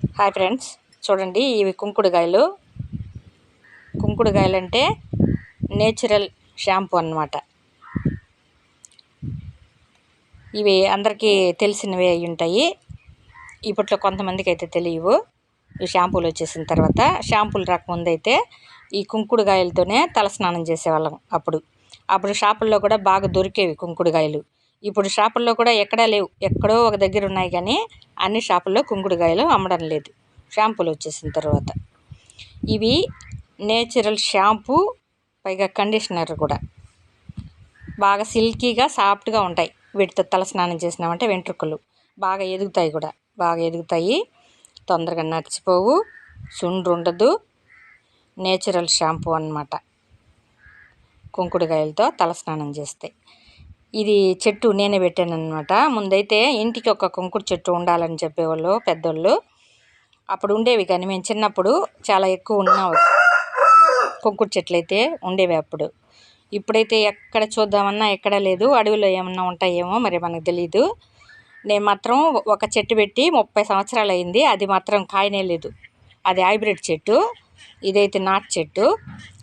Hi friends చూడండి ఇవి కుంకుడుకాయలు. కుంకుడుగాయలు అంటే నేచురల్ షాంపూ అన్నమాట. ఇవి అందరికీ తెలిసినవి అయి ఉంటాయి. ఇప్పట్లో కొంతమందికి అయితే తెలియవు. ఈ షాంపూలు వచ్చేసిన తర్వాత షాంపూలు రాకముందు అయితే ఈ కుంకుడుగాయలతోనే తలస్నానం చేసేవాళ్ళం అప్పుడు. అప్పుడు షాపుల్లో కూడా బాగా దొరికేవి కుంకుడుగాయలు ఇప్పుడు షాపుల్లో కూడా ఎక్కడా లేవు. ఎక్కడో ఒక దగ్గర ఉన్నాయి కానీ అన్ని షాపుల్లో కుంకుడుకాయలు అమ్మడం లేదు. షాంపూలు వచ్చేసిన తర్వాత. ఇవి నేచురల్ షాంపూ పైగా కండిషనర్ కూడా. బాగా సిల్కీగా సాఫ్ట్గా ఉంటాయి. వీటితో తల స్నానం చేసినామంటే వెంట్రుకలు. బాగా ఎదుగుతాయి కూడా. బాగా ఎదుగుతాయి. తొందరగా నడిచిపోవు. సుండ్రు ఉండదు. నేచురల్ షాంపూ అనమాట కుంకుడుకాయలతో తలస్నానం చేస్తాయి. ఇది చెట్టు నేనే పెట్టాను అనమాట ముందైతే ఇంటికి ఒక కుంకుడు చెట్టు ఉండాలని చెప్పేవాళ్ళు పెద్దోళ్ళు. అప్పుడు ఉండేవి కానీ మేము చిన్నప్పుడు చాలా ఎక్కువ ఉన్నావు కుంకుడు చెట్లు అయితే ఉండేవి అప్పుడు. ఇప్పుడైతే ఎక్కడ చూద్దామన్నా ఎక్కడ లేదు. అడవిలో ఏమన్నా ఉంటాయేమో మరి మనకు తెలీదు. నేను మాత్రం ఒక చెట్టు పెట్టి ముప్పై సంవత్సరాలు అయింది. అది మాత్రం కాయనే లేదు. అది హైబ్రిడ్ చెట్టు. ఇదైతే నాటు చెట్టు.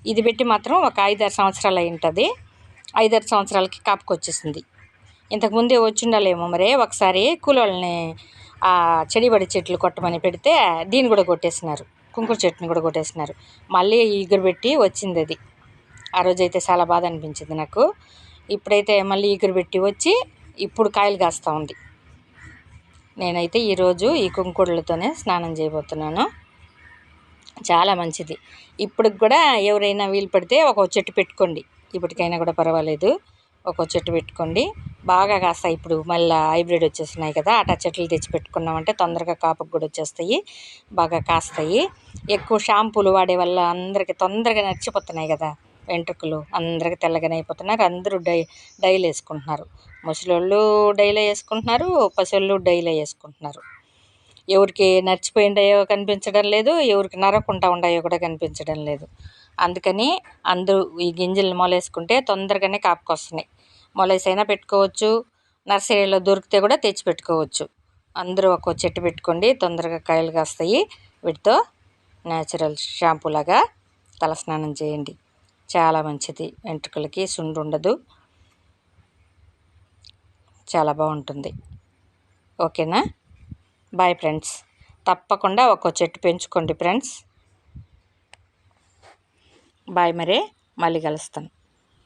ఇది పెట్టి మాత్రం ఒక ఐదారు సంవత్సరాలు అయి ఉంటుంది ఐదారు సంవత్సరాలకి కాపుకొచ్చేసింది. ఇంతకుముందే వచ్చిండాలేమో మరి ఒకసారి కూలోళ్ళని ఆ చెడిబడి చెట్లు కొట్టమని పెడితే దీన్ని కూడా కొట్టేసినారు. కుంకుడు చెట్టుని కూడా కొట్టేసినారు. మళ్ళీ ఈగురు పెట్టి వచ్చింది అది ఆ రోజైతే చాలా బాధ అనిపించింది నాకు. ఇప్పుడైతే మళ్ళీ ఈగురు పెట్టి వచ్చి ఇప్పుడు కాయలు కాస్తూ ఉంది. నేనైతే ఈరోజు ఈ కుంకుడులతోనే స్నానం చేయబోతున్నాను. చాలా మంచిది. ఇప్పటికి కూడా ఎవరైనా వీలు పడితే ఒక చెట్టు పెట్టుకోండి. ఇప్పటికైనా కూడా పర్వాలేదు. ఒక చెట్టు పెట్టుకోండి. బాగా కాస్తాయి ఇప్పుడు మళ్ళీ హైబ్రిడ్ వచ్చేస్తున్నాయి కదా అటా చెట్లు తెచ్చి పెట్టుకున్నామంటే తొందరగా కాపుకు కూడా వచ్చేస్తాయి. బాగా కాస్తాయి. ఎక్కువ షాంపూలు వాడే వల్ల అందరికీ తొందరగా నచ్చిపోతున్నాయి కదా వెంట్రుకలు అందరికి తెల్లగానే అయిపోతున్నారు. అందరూ డై డైలు వేసుకుంటున్నారు. ముసలోళ్ళు డైలే వేసుకుంటున్నారు పశువులు డైలే వేసుకుంటున్నారు. ఎవరికి నచ్చిపోయిండాయో కనిపించడం లేదు ఎవరికి నరకుండా ఉండాయో కూడా కనిపించడం లేదు. అందుకని అందరూ ఈ గింజలు మొలేసుకుంటే తొందరగానే కాపుకొస్తున్నాయి మొలేసైనా పెట్టుకోవచ్చు. నర్సరీలో దొరికితే కూడా తెచ్చి పెట్టుకోవచ్చు. అందరూ ఒక్కో చెట్టు పెట్టుకోండి. తొందరగా కాయలు కాస్తాయి. వీటితో న్యాచురల్ షాంపూ లాగా తలస్నానం చేయండి. చాలా మంచిది. వెంట్రుకలకి సుండు ఉండదు. చాలా బాగుంటుంది. ఓకేనా? Bye friends. తప్పకుండా ఒక్కో చెట్టు పెంచుకోండి ఫ్రెండ్స్. బాయ్ మరే మళ్ళీ కలుస్తాను.